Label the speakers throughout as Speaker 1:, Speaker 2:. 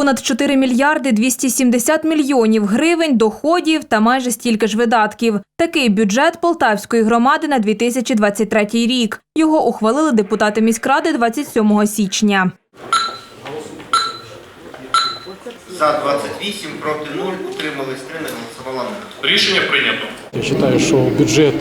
Speaker 1: Понад 4 мільярди 270 мільйонів гривень доходів та майже стільки ж видатків. Такий бюджет Полтавської громади на 2023 рік. Його ухвалили депутати міськради 27 січня.
Speaker 2: За 28, проти 0, утримались 3, не голосувала 0.
Speaker 3: Рішення прийнято.
Speaker 4: Я считаю, что бюджет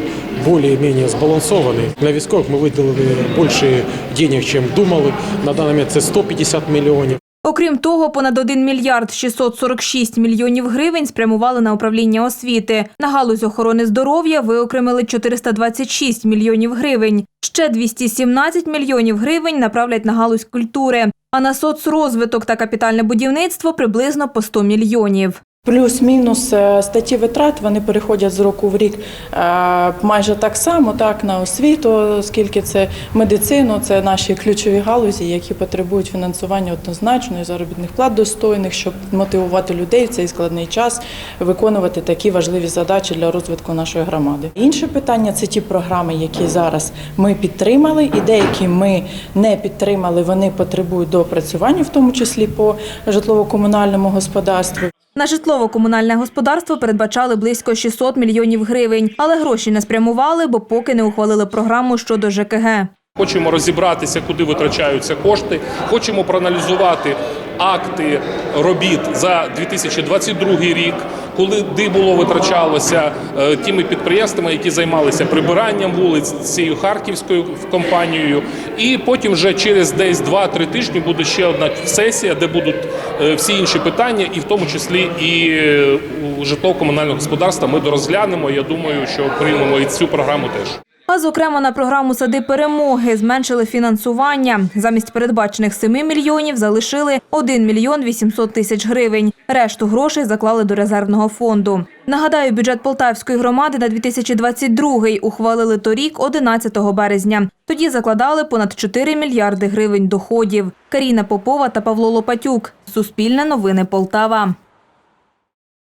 Speaker 4: более-менее сбалансованный. На військових ми виділили більше денег, чим думали. На даний момент це 150 мільйонів.
Speaker 1: Окрім того, понад 1 мільярд 646 мільйонів гривень спрямували на управління освіти. На галузь охорони здоров'я виокремили 426 мільйонів гривень. Ще 217 мільйонів гривень направлять на галузь культури. А на соцрозвиток та капітальне будівництво приблизно по 100 мільйонів.
Speaker 5: Плюс-мінус е, статті витрат вони переходять з року в рік е, майже так само, так на освіту, оскільки це медицину, це наші ключові галузі, які потребують фінансування однозначно і заробітних плат достойних, щоб мотивувати людей в цей складний час виконувати такі важливі задачі для розвитку нашої громади. Інше питання це ті програми, які зараз ми підтримали, і деякі ми не підтримали. Вони потребують доопрацювання, в тому числі по житлово-комунальному господарству.
Speaker 1: На житлово-комунальне господарство передбачали близько 600 мільйонів гривень, але гроші не спрямували, бо поки не ухвалили програму щодо ЖКГ.
Speaker 3: Хочемо розібратися, куди витрачаються кошти. Хочемо проаналізувати акти робіт за 2022 рік, коли було витрачалося е, тими підприємствами, які займалися прибиранням вулиць цією харківською компанією. І потім вже через десь 2-3 тижні буде ще одна сесія, де будуть е, всі інші питання, і в тому числі і е, у житлово-комунального господарства ми дорозглянемо. Я думаю, що приймемо і цю програму теж.
Speaker 1: А зокрема на програму Сади перемоги зменшили фінансування. Замість передбачених 7 мільйонів залишили 1 мільйон 800 тисяч гривень. Решту грошей заклали до резервного фонду. Нагадаю, бюджет Полтавської громади на 2022 ухвалили торік, 11 березня. Тоді закладали понад 4 мільярди гривень доходів. Каріна Попова та Павло Лопатюк. Суспільне новини Полтава.